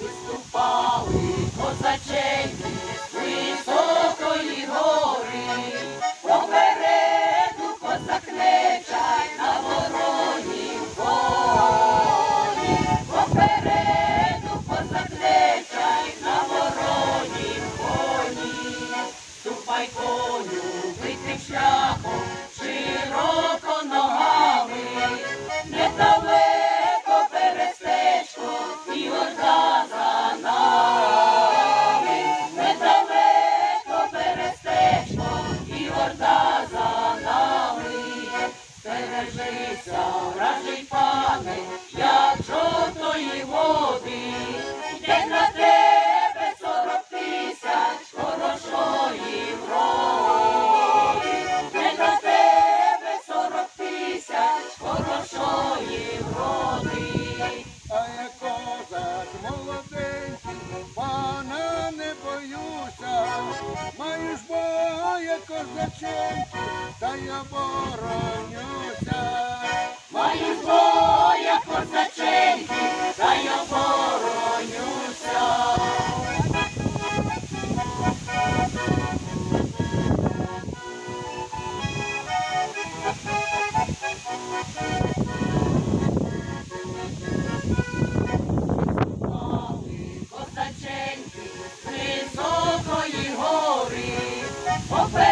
Виступали козаченьки високої гори, попереду козак на вороні полі, попереду козак на вороні коні, ступай коню, битим шляхом. заражить пане, як жовтої води, де на тебе сорок тисяч хорошої вроди, де на тебе сорок тисяч хорошої вроди, а я козак молоденький, пана не боюся, маю ж боя козаченький, та я боронюся. Open!